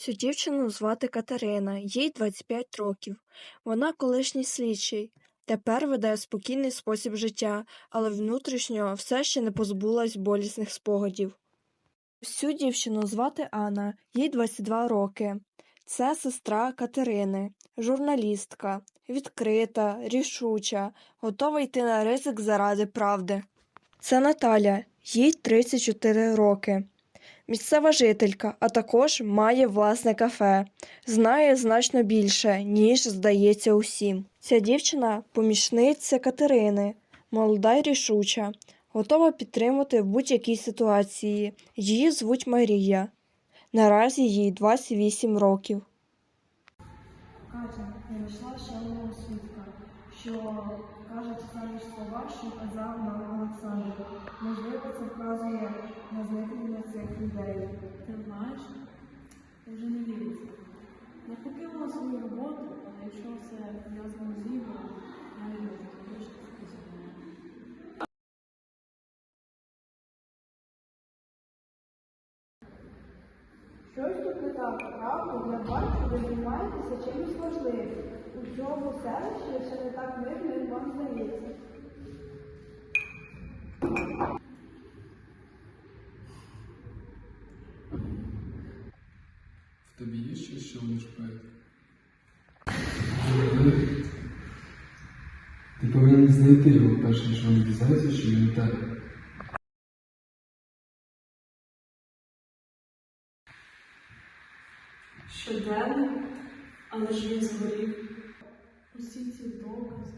Цю дівчину звати Катерина, їй 25 років. Вона колишній слідчий. Тепер веде спокійний спосіб життя, але внутрішньо все ще не позбулась болісних спогадів. Цю дівчину звати Анна, їй 22 роки. Це сестра Катерини, журналістка, відкрита, рішуча, готова йти на ризик заради правди. Це Наталя, їй 34 роки. Місцева жителька, а також має власне кафе. Знає значно більше, ніж здається усім. Ця дівчина помічниця Катерини, молода й рішуча, готова підтримати в будь-якій ситуації. Її звуть Марія. Наразі їй 28 років. Катя знайшла ще одного свідка, що каже ті самі слова, що казав нам Олександр. Можливо, це вказує на Покинула свою роботу, але якщо це пов'язано з Ігорем, я не можу це зробити. Щось тут не так, правда? Я бачу, ви займаєтеся чимось важливим. У цьому селищі все не так мирно, як вам здається. В тобі є щось, що вони шукають? Ти повинен знайти його, перш ніж вони дізнаються, що він у. Щоденно, але ж він згорів. Усі ці докази.